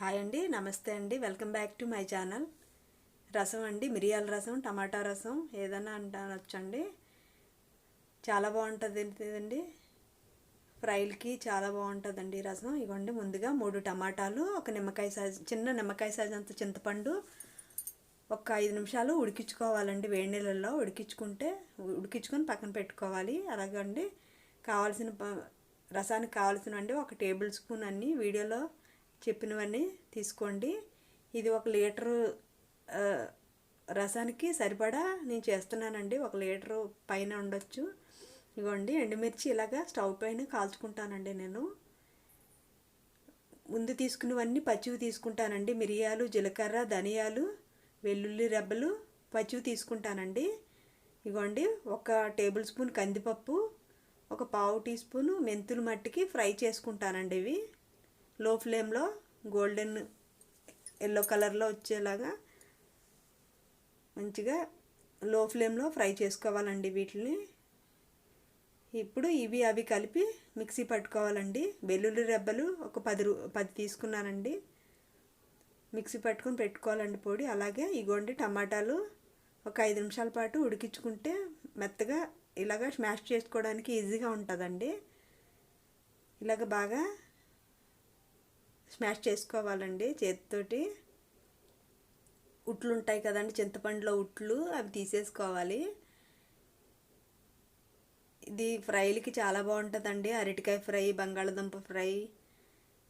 Hi అండి నమస్తే అండి. Welcome back to my channel. రసం అండి మిరియాల రసం టమాటా రసం ఏదైనా అంటానొచ్చండి. చాలా బాగుంటుంది అండి ఫ్రైలకి చాలా బాగుంటుందండి రసం. ఇవ్వండి ముందుగా మూడు టమాటాలు ఒక నిమ్మకాయ సైజు చిన్న నిమ్మకాయ సైజు అంత చింతపండు ఒక ఐదు నిమిషాలు ఉడికించుకోవాలండి. వేడి నీళ్ళల్లో ఉడికించుకుంటే ఉడికించుకొని పక్కన పెట్టుకోవాలి. అలాగండి కావాల్సిన రసానికి రసానికి కావాల్సినవండి. ఒక టేబుల్ స్పూన్ అన్ని వీడియోలో చెప్పినవన్నీ తీసుకోండి. ఇది ఒక లీటరు రసానికి సరిపడా నేను చేస్తున్నానండి. ఒక లీటరు పైన ఉండొచ్చు. ఇగోండి ఎండుమిర్చి ఇలాగా స్టవ్ పైన కాల్చుకుంటానండి నేను. ముందు తీసుకున్నవన్నీ పచ్చివి తీసుకుంటానండి. మిరియాలు జీలకర్ర ధనియాలు వెల్లుల్లి రెబ్బలు పచ్చివి తీసుకుంటానండి. ఇగోండి ఒక టేబుల్ స్పూన్ కందిపప్పు ఒక పావు టీ స్పూన్ మెంతులు మట్టికి ఫ్రై చేసుకుంటానండి ఇవి. లో ఫ్లేమ్లో గోల్డెన్ ఎల్లో కలర్లో వచ్చేలాగా మంచిగా లో ఫ్లేమ్లో ఫ్రై చేసుకోవాలండి వీటిని. ఇప్పుడు ఇవి అవి కలిపి మిక్సీ పట్టుకోవాలండి. వెల్లుల్లి రెబ్బలు ఒక పది రూ పది తీసుకున్నానండి. మిక్సీ పట్టుకొని పెట్టుకోవాలండి పొడి. అలాగే ఇగోండి టమాటాలు ఒక ఐదు నిమిషాల పాటు ఉడికించుకుంటే మెత్తగా ఇలాగ స్మాష్ చేసుకోవడానికి ఈజీగా ఉంటుందండి. ఇలాగ బాగా స్మాష్ చేసుకోవాలండి చేతితోటి. ఉట్లు ఉంటాయి కదండి చింతపండులో ఉట్లు అవి తీసేసుకోవాలి. ఇది ఫ్రైలకి చాలా బాగుంటుందండి అరటికాయ ఫ్రై బంగాళదుంప ఫ్రై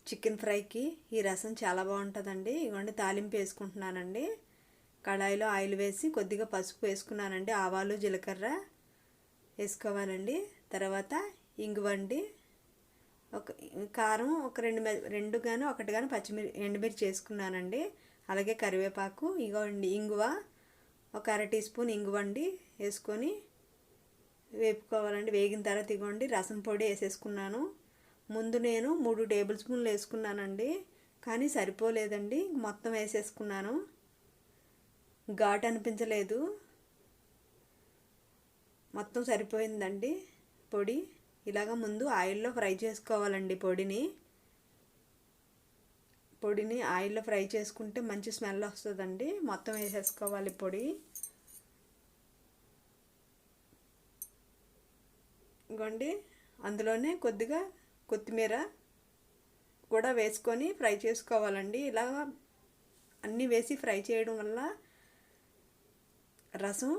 చికెన్ ఫ్రైకి ఈ రసం చాలా బాగుంటుందండి. ఇవ్వండి తాలింపు వేసుకుంటున్నానండి. కడాయిలో ఆయిల్ వేసి కొద్దిగా పసుపు వేసుకున్నానండి ఆవాలు జీలకర్ర వేసుకోవాలండి. తర్వాత ఇంగువండి ఒక కారం ఒక రెండు రెండు కానీ ఒకటి కానీ పచ్చిమిరి ఎండుమిర్చి వేసుకున్నానండి అలాగే కరివేపాకు ఇగోండి ఇంగువ ఒక అర టీ స్పూన్ ఇంగువండి వేసుకొని వేపుకోవాలండి. వేగిన తర్వాత ఇగోండి రసం పొడి వేసేసుకున్నాను. ముందు నేను మూడు టేబుల్ స్పూన్లు వేసుకున్నానండి. కానీ సరిపోలేదండి. మొత్తం వేసేసుకున్నాను. ఘాట్ అనిపించలేదు. మొత్తం సరిపోయిందండి పొడి. ఇలాగ ముందు ఆయిల్లో ఫ్రై చేసుకోవాలండి పొడిని. పొడిని ఆయిల్లో ఫ్రై చేసుకుంటే మంచి స్మెల్ వస్తుందండి. మొత్తం వేసేసుకోవాలి పొడి. ఇగోండి అందులోనే కొద్దిగా కొత్తిమీర కూడా వేసుకొని ఫ్రై చేసుకోవాలండి. ఇలా అన్నీ వేసి ఫ్రై చేయడం వల్ల రసం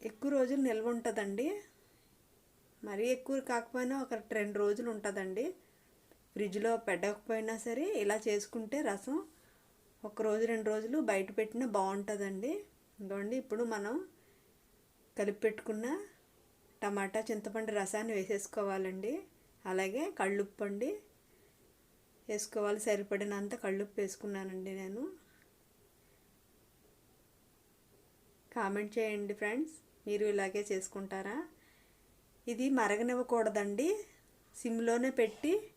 ఎక్కువ రోజులు నిల్వ ఉంటుందండి. మరీ ఎక్కువ కాకపోయినా ఒక రెండు రోజులు ఉంటుందండి. ఫ్రిడ్జ్లో పెట్టకపోయినా సరే ఇలా చేసుకుంటే రసం ఒక రోజు రెండు రోజులు బయట పెట్టినా బాగుంటుందండి. ఇదిగోండి ఇప్పుడు మనం కలిపి పెట్టుకున్న టమాటా చింతపండు రసాన్ని వేసేసుకోవాలండి. అలాగే కళ్ళుప్పు అండి. వేసుకోవాలి సరిపడినంత కళ్ళుప్పు వేసుకున్నానండి నేను. కామెంట్ చేయండి ఫ్రెండ్స్. మీరు ఇలాగే చేసుకుంటారా? ఇది మరగనివ్వకూడదండి. సిమ్లోనే పెట్టి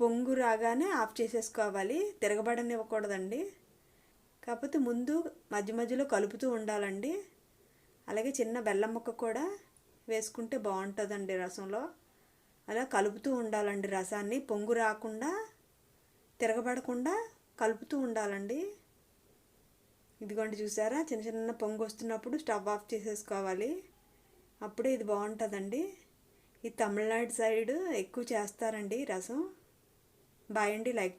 పొంగు రాగానే ఆఫ్ చేసేసుకోవాలి. తిరగబడనివ్వకూడదండి. కాకపోతే ముందు మధ్య మధ్యలో కలుపుతూ ఉండాలండి. అలాగే చిన్న బెల్లం ముక్క కూడా వేసుకుంటే బాగుంటుందండి రసంలో. అలా కలుపుతూ ఉండాలండి రసాన్ని. పొంగు రాకుండా తిరగబడకుండా కలుపుతూ ఉండాలండి. ఇదిగోండి చూసారా? చిన్న చిన్న పొంగు వస్తున్నప్పుడు స్టవ్ ఆఫ్ చేసేసుకోవాలి. అప్పుడే ఇది బాగుంటుందండి. ఈ తమిళనాడు సైడ్ ఎక్కువ చేస్తారండి రసం. బాయ్ అండి లైక్